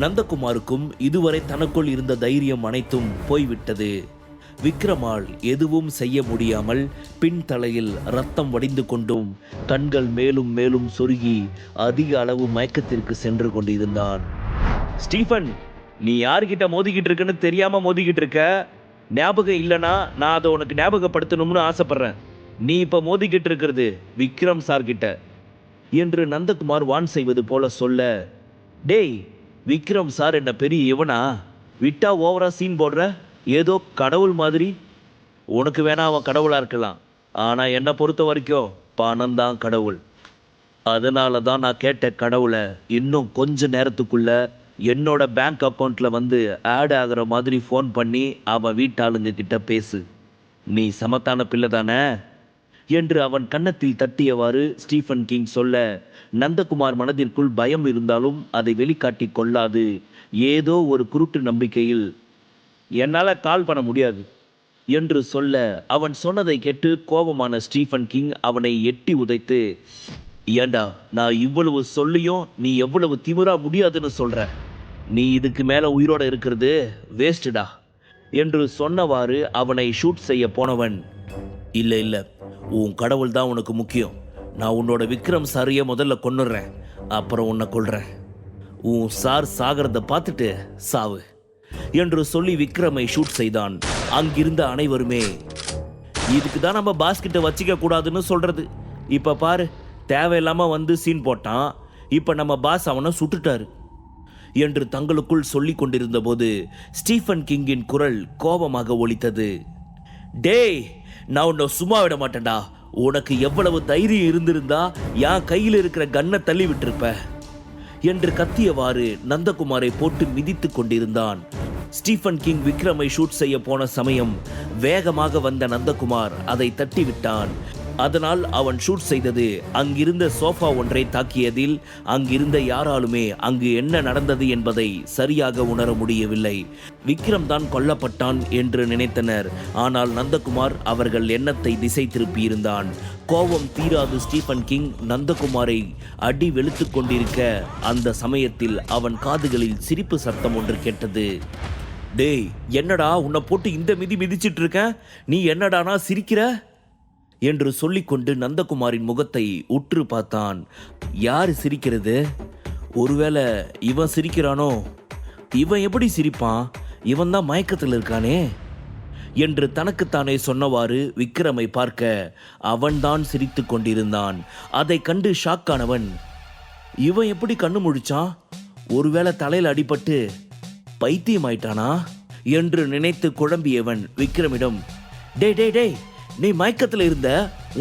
நந்தகுமாருக்கும் இதுவரை தனக்குள் இருந்த தைரியம் அனைத்தும் போய்விட்டது. விக்ரமால் எதுவும் செய்ய முடியாமல் பின்தலையில் ரத்தம் வடிந்து கொண்டும் கண்கள் மேலும் மேலும் சொருகி அதிக அளவு மயக்கத்திற்கு சென்று கொண்டிருந்தான். ஸ்டீஃபன் நீ யார்கிட்ட மோதிக்கிட்டு இருக்குன்னு தெரியாம மோதிக்கிட்டு இருக்க? ஞாபகம் இல்லைனா நான் அதை உனக்கு ஞாபகப்படுத்தணும்னு ஆசைப்படுறேன். நீ இப்ப மோதிக்கிட்டு இருக்கிறது விக்ரம் சார்கிட்ட. என்று நந்தகுமார் வான் செய்வது போல சொல்ல டேய் விக்ரம் சார் என்ன பெரிய இவனா? விட்டா ஓவரா சீன் போடுற? ஏதோ கடவுள் மாதிரி. உனக்கு வேணா அவன் கடவுளா இருக்கலாம். ஆனா என்னை பொறுத்த வரைக்கும் பணம் தான் கடவுள். அதனால தான் நான் கேட்ட கடவுளை இன்னும் கொஞ்ச நேரத்துக்குள்ள என்னோட பேங்க் அக்கௌண்ட்ல வந்து ஆட் ஆகுற மாதிரி ஃபோன் பண்ணி அவன் வீட்டாளுங்க கிட்ட பேசு. நீ சமத்தான பிள்ளை தானே? என்று அவன் கன்னத்தில் தட்டியவாறு ஸ்டீஃபன் கிங் சொல்ல நந்தகுமார் மனதிற்குள் பயம் இருந்தாலும் அதை வெளிக்காட்டி கொள்ளாது. ஏதோ ஒரு குருட்டு நம்பிக்கையில் என்னால் கால் பண்ண முடியாது என்று சொல்ல அவன் சொன்னதை கேட்டு கோபமான ஸ்டீஃபன் கிங் அவனை எட்டி உதைத்து ஏண்டா நான் இவ்வளவு சொல்லியும் நீ எவ்வளவு திமிரா முடியாதுன்னு சொல்ற? நீ இதுக்கு மேல உயிரோட இருக்கிறது வேஸ்ட்டுடா என்று சொன்னவாறு அவனை ஷூட் செய்ய போனவன். இல்லை இல்லை உன் கடவுள் தான் உனக்கு முக்கியம். நான் உன்னோட விக்ரம் சாரியை முதல்ல கொன்னுடுறேன். அப்புறம் உன்னை கொல்றேன். உன் சார் சாகிறத பார்த்துட்டு சாவு. என்று சொல்லி விக்ரமை ஷூட் செய்தான். அங்கிருந்த அனைவருமே இதுக்கு தான் நம்ம பாஸ்கிட்ட வச்சிக்க கூடாதுன்னு சொல்றது. இப்போ பாரு தேவையில்லாமல் வந்து சீன் போட்டான். இப்போ நம்ம பாஸ் அவனை சுட்டுட்டாரு. என்று தங்களுக்குள் சொல்லிக் கொண்டிருந்த போது ஸ்டீஃபன் கிங்கின் குரல் கோபமாக ஒலித்தது. டேய் நான் உன்னை சும்மா விட மாட்டேன்டா. உனக்கு எவ்வளவு தைரியம் இருந்திருந்தா என் கையில் இருக்கிற கன்னை தள்ளி விட்டிருப்ப. என்று கத்தியவாறு நந்தகுமாரை போட்டு மிதித்துக் கொண்டிருந்தான். ஸ்டீஃபன் கிங் விக்ரமை ஷூட் செய்ய போன சமயம் வேகமாக வந்த நந்தகுமார் அதை தட்டிவிட்டான். அதனால் அவன் ஷூட் செய்தது அங்கிருந்த சோஃபா ஒன்றை தாக்கியதில் அங்கிருந்த யாராலுமே அங்கு என்ன நடந்தது என்பதை சரியாக உணர முடியவில்லை. விக்ரம் தான் கொல்லப்பட்டான் என்று நினைத்தனர். ஆனால் நந்தகுமார் அவர்கள் எண்ணத்தை திசை திருப்பியிருந்தான். கோபம் தீராது ஸ்டீஃபன் கிங் நந்தகுமாரை அடி வெளுத்து கொண்டிருக்க அந்த சமயத்தில் அவன் காதுகளில் சிரிப்பு சத்தம் ஒன்று கேட்டது. டேய் என்னடா உன்னை போட்டு இந்த மிதி மிதிச்சிட்டு இருக்க? நீ என்னடானா சிரிக்கிற? என்று சொல்லிக்கொண்டு நந்தகுமாரின் முகத்தை உற்று பார்த்தான். யார் சிரிக்கிறது? ஒருவேளை இவன் சிரிக்கிறானோ? இவன் எப்படி சிரிப்பான்? இவன் தான் மயக்கத்தில் இருக்கானே? என்று தனக்குத்தானே சொன்னவாறு விக்ரமை பார்க்க அவன்தான் சிரித்து கொண்டிருந்தான். அதை கண்டு ஷாக்கானவன் இவன் எப்படி கண்ணு முழிச்சான்? ஒருவேளை தலையில் அடிபட்டு பைத்தியமாயிட்டானா? என்று நினைத்து குழம்பியவன் விக்ரமிடம் டே டேய் டேய் நீ மயக்கத்தில் இருந்த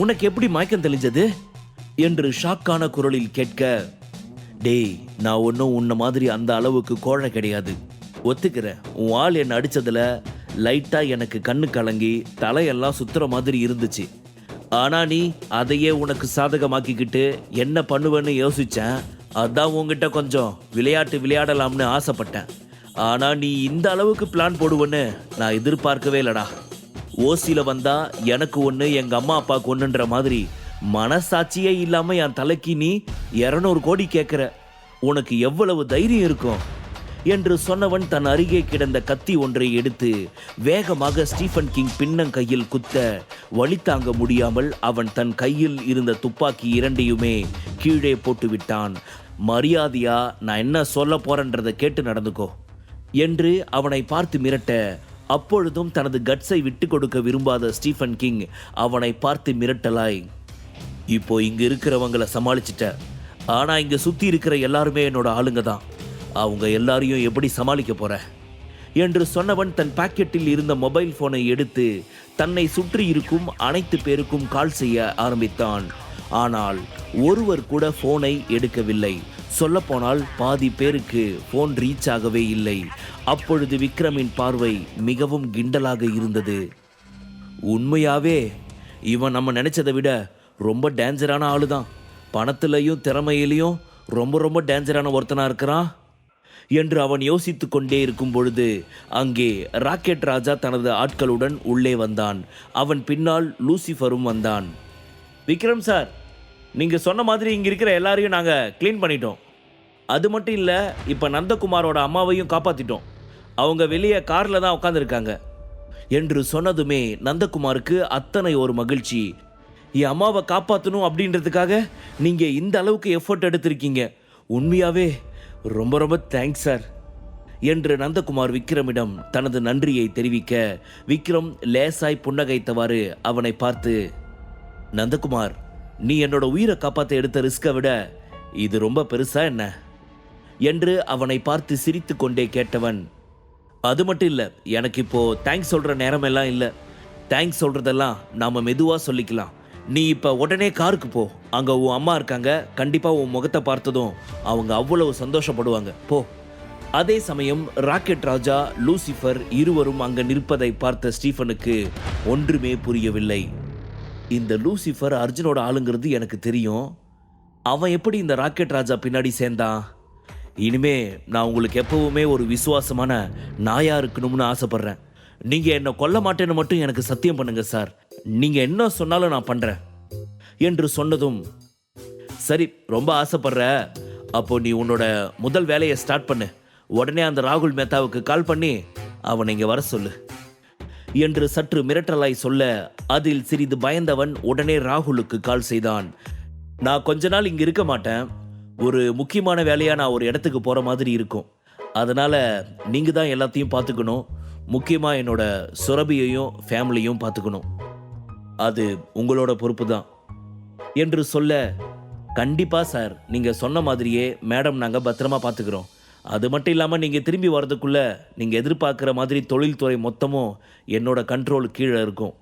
உனக்கு எப்படி மயக்கம் தெளிஞ்சது? என்று ஷாக்கான குரலில் கேட்க டேய் நான் ஒன்றும் உன்ன மாதிரி அந்த அளவுக்கு கோழை கிடையாது. ஒத்துக்கிறேன் உன் ஆள் என்னை அடித்ததில் லைட்டாக எனக்கு கண்ணு கலங்கி தலையெல்லாம் சுத்துற மாதிரி இருந்துச்சு. ஆனால் நீ அதையே உனக்கு சாதகமாக்கிக்கிட்டு என்ன பண்ணுவேன்னு யோசித்தேன் அதான் உங்ககிட்ட கொஞ்சம் விளையாட்டு விளையாடலாம்னு ஆசைப்பட்டேன். ஆனால் நீ இந்த அளவுக்கு பிளான் போடுவேன்னு நான் எதிர்பார்க்கவே இல்லைடா. ஓசியில் வந்தா எனக்கு ஒன்று எங்கள் அம்மா அப்பாவுக்கு ஒன்றுன்ற மாதிரி மனசாட்சியே இல்லாமல் என் தலைக்கு நீ இரநூறு கோடி கேட்குற உனக்கு எவ்வளவு தைரியம் இருக்கும்? என்று சொன்னவன் தன் அருகே கிடந்த கத்தி ஒன்றை எடுத்து வேகமாக ஸ்டீஃபன் கிங் பின்னங்கையில் குத்த வழித்தாங்க தாங்க முடியாமல் அவன் தன் கையில் இருந்த துப்பாக்கி இரண்டையுமே கீழே போட்டு விட்டான். மரியாதையா நான் என்ன சொல்ல போறேன்றதை கேட்டு நடந்துக்கோ என்று அவனை பார்த்து மிரட்ட அப்பொழுதும் தனது கட்ஸை விட்டு கொடுக்க விரும்பாத ஸ்டீஃபன் கிங் அவனை பார்த்து மிரட்டலாய். இப்போ இங்க இருக்கிறவங்கள சமாளிச்சிட்ட. ஆனா இங்க சுத்தி இருக்கிற எல்லாருமே என்னோட ஆளுங்க தான். அவங்க எல்லாரையும் எப்படி சமாளிக்க போற? என்று சொன்னவன் தன் பாக்கெட்டில் இருந்த மொபைல் போனை எடுத்து தன்னை சுற்றி இருக்கும் அனைத்து பேருக்கும் கால் செய்ய ஆரம்பித்தான். ஆனால் ஒருவர் கூட போனை எடுக்கவில்லை. சொல்லப்போனால் பாதி பேருக்கு போன் ரீச் ஆகவே இல்லை. அப்பொழுது விக்ரமின் பார்வை மிகவும் கிண்டலாக இருந்தது. உண்மையாவே இவன் நம்ம நினைச்சதை விட ரொம்ப டேஞ்சரான ஆளு தான் பணத்திலையும் திறமையிலையும் ரொம்ப ரொம்ப டேஞ்சரான ஒருத்தனா இருக்கிறான் என்று அவன் யோசித்து கொண்டே இருக்கும் பொழுது அங்கே ராக்கெட் ராஜா தனது ஆட்களுடன் உள்ளே வந்தான். அவன் பின்னால் லூசிஃபரும் வந்தான். விக்ரம் சார் நீங்க சொன்ன மாதிரி இங்க இருக்கிற எல்லாரையும் நாங்க க்ளீன் பண்ணிட்டோம். அது மட்டும் இல்லை இப்போ நந்தகுமாரோட அம்மாவையும் காப்பாற்றிட்டோம் அவங்க வெளியே காரில் தான் உட்காந்துருக்காங்க என்று சொன்னதுமே நந்தகுமாருக்கு அத்தனை ஒரு மகிழ்ச்சி. என் அம்மாவை காப்பாற்றணும் அப்படின்றதுக்காக நீங்கள் இந்த அளவுக்கு எஃபர்ட் எடுத்திருக்கீங்க. உண்மையாகவே ரொம்ப ரொம்ப தேங்க்ஸ் சார் என்று நந்தகுமார் விக்ரமிடம் தனது நன்றியை தெரிவிக்க விக்ரம் லேசாய் புன்னகைத்தவாறு அவனை பார்த்து நந்தகுமார் நீ என்னோட உயிரை காப்பாற்ற எடுத்த ரிஸ்கை விட இது ரொம்ப பெருசா என்ன? என்று அவனை பார்த்து சிரித்து கொண்டே கேட்டவன் அது மட்டும் இல்லை எனக்கு இப்போது தேங்க்ஸ் சொல்கிற நேரமெல்லாம் இல்லை. தேங்க்ஸ் சொல்கிறதெல்லாம் நாம் மெதுவாக சொல்லிக்கலாம். நீ இப்போ உடனே காருக்கு போ. அங்கே உன் அம்மா இருக்காங்க. கண்டிப்பாக உன் முகத்தை பார்த்ததும் அவங்க அவ்வளவு சந்தோஷப்படுவாங்க. போ. அதே சமயம் ராக்கெட் ராஜா லூசிஃபர் இருவரும் அங்கே நிற்பதை பார்த்த ஸ்டீஃபனுக்கு ஒன்றுமே புரியவில்லை. இந்த லூசிஃபர் அர்ஜுனோட ஆளுங்கிறது எனக்கு தெரியும். அவன் எப்படி இந்த ராக்கெட் ராஜா பின்னாடி சேர்ந்தான்? இனிமே நான் உங்களுக்கு எப்பவுமே ஒரு விசுவாசமான நாயா இருக்கணும்னு ஆசைப்படுறேன். நீங்க என்னை கொல்ல மாட்டேன்னு மட்டும் எனக்கு சத்தியம் பண்ணுங்க சார். நீங்க என்ன சொன்னாலும் நான் பண்றேன். என்று சொன்னதும் சரி ரொம்ப ஆசைப்படுற அப்போ நீ உன்னோட முதல் வேலையை ஸ்டார்ட் பண்ணு. உடனே அந்த ராகுல் மேத்தாவுக்கு கால் பண்ணி அவனை இங்க வர சொல்லு. என்று சற்று மிரட்டலாய் சொல்ல அதில் சிறிது பயந்தவன் உடனே ராகுலுக்கு கால் செய்தான். நான் கொஞ்ச நாள் இங்க இருக்க மாட்டேன். ஒரு முக்கியமான வேலையாக நான் ஒரு இடத்துக்கு போகிற மாதிரி இருக்கும். அதனால் நீங்கள் தான் எல்லாத்தையும் பார்த்துக்கணும். முக்கியமாக என்னோட சுரபியையும் ஃபேமிலியும் பார்த்துக்கணும். அது உங்களோட பொறுப்பு தான். என்று சொல்ல கண்டிப்பாக சார் நீங்கள் சொன்ன மாதிரியே மேடம் நாங்கள் பத்திரமா பார்த்துக்குறோம். அது மட்டும் இல்லாமல் நீங்கள் திரும்பி வர்றதுக்குள்ளே நீங்கள் எதிர்பார்க்குற மாதிரி தொழில்துறை மொத்தமும் என்னோட கண்ட்ரோல் கீழே இருக்கும்.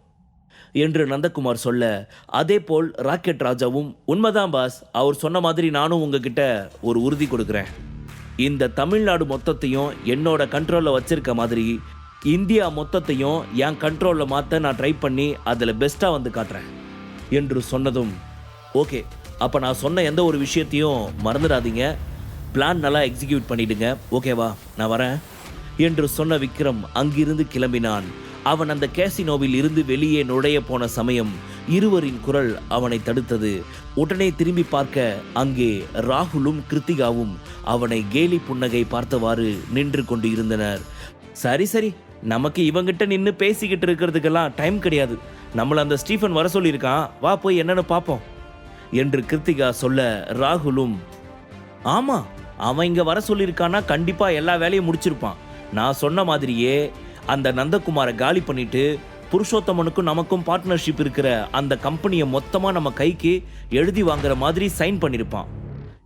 என்று நந்தகுமார் சொல்ல அதே போல் ராக்கெட் ராஜாவும் உண்மைதான் பாஸ் அவர் சொன்ன மாதிரி நானும் உங்ககிட்ட ஒரு உறுதி கொடுக்குறேன். இந்த தமிழ்நாடு மொத்தத்தையும் என்னோட கண்ட்ரோலில் வச்சிருக்க மாதிரி இந்தியா மொத்தத்தையும் என் கண்ட்ரோலில் மாற்ற நான் ட்ரை பண்ணி அதில் பெஸ்ட்டாக வந்து காட்டுறேன். என்று சொன்னதும் ஓகே அப்போ நான் சொன்ன எந்த ஒரு விஷயத்தையும் மறந்துடாதீங்க. பிளான் நல்லா எக்ஸிக்யூட் பண்ணிடுங்க. ஓகேவா? நான் வரேன். என்று சொன்ன விக்ரம் அங்கிருந்து கிளம்பினான். அவன் அந்த கேசினோவில் இருந்து வெளியே நுழைய போன சமயம் இருவரின் குரல் அவனை தடுத்தது. உடனே திரும்பி பார்க்க அங்கே ராகுலும் கிருத்திகாவும் அவனை கேலி புன்னகை பார்த்தவாறு நின்று கொண்டு இருந்தனர் சரி சரி நமக்கு இவங்கிட்ட நின்று பேசிக்கிட்டு இருக்கிறதுக்கெல்லாம் டைம் கிடையாது. நம்மளை அந்த ஸ்டீஃபன் வர சொல்லியிருக்கான். வா போய் என்னன்னு பார்ப்போம் என்று கிருத்திகா சொல்ல ராகுலும் ஆமா அவன் இங்க வர சொல்லியிருக்கானா கண்டிப்பா எல்லா வேலையும் முடிச்சிருப்பான். நான் சொன்ன மாதிரியே அந்த நந்தகுமாரை காலி பண்ணிட்டு புருஷோத்தமனுக்கும் நமக்கும் பார்ட்னர்ஷிப் இருக்கிற அந்த கம்பெனியை மொத்தமாக நம்ம கைக்கு எழுதி வாங்குற மாதிரி சைன் பண்ணியிருப்பான்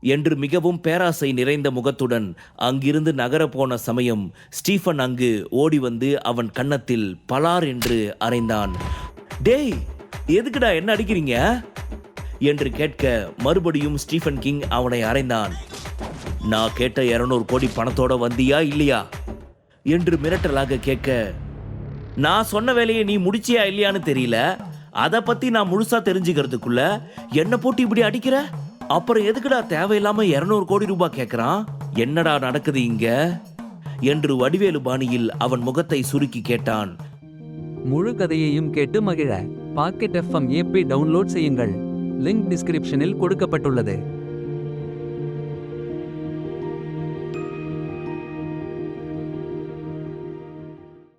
என்று மிகவும் பேராசை நிறைந்த முகத்துடன் அங்கிருந்து நகர போன சமயம் ஸ்டீஃபன் அங்கு ஓடி வந்து அவன் கன்னத்தில் பலார் என்று அறைந்தான். டேய் எதுக்குடா என்ன அடிக்கிறீங்க? என்று கேட்க மறுபடியும் ஸ்டீஃபன் கிங் அவனை அறைந்தான். நான் கேட்ட 200 கோடி பணத்தோட வந்தியா இல்லையா? என்று மிரட்டலாக கேட்க நான் சொன்ன வேலையை நீ முடிச்சியா இல்லையான்னு தெரியல. அதை பத்தி நான் முழுசா தெரிஞ்சுக்கிறதுக்குள்ள என்ன போட்டு இப்படி அடிக்கிற? அப்புறம் எதுக்குடா தேவையில்லாம 200 கோடி ரூபாய் கேட்கறான் என்னடா நடக்குது இங்க? என்று வடிவேலு பாணியில் அவன் முகத்தை சுருக்கி கேட்டான். முழு கதையையும் கேட்டு மகிழ. பாக்கெட் எஃப்எம் ஏபி டவுன்லோட் செய்யுங்கள். லிங்க் டிஸ்கிரிப்ஷனில் கொடுக்கப்பட்டுள்ளது.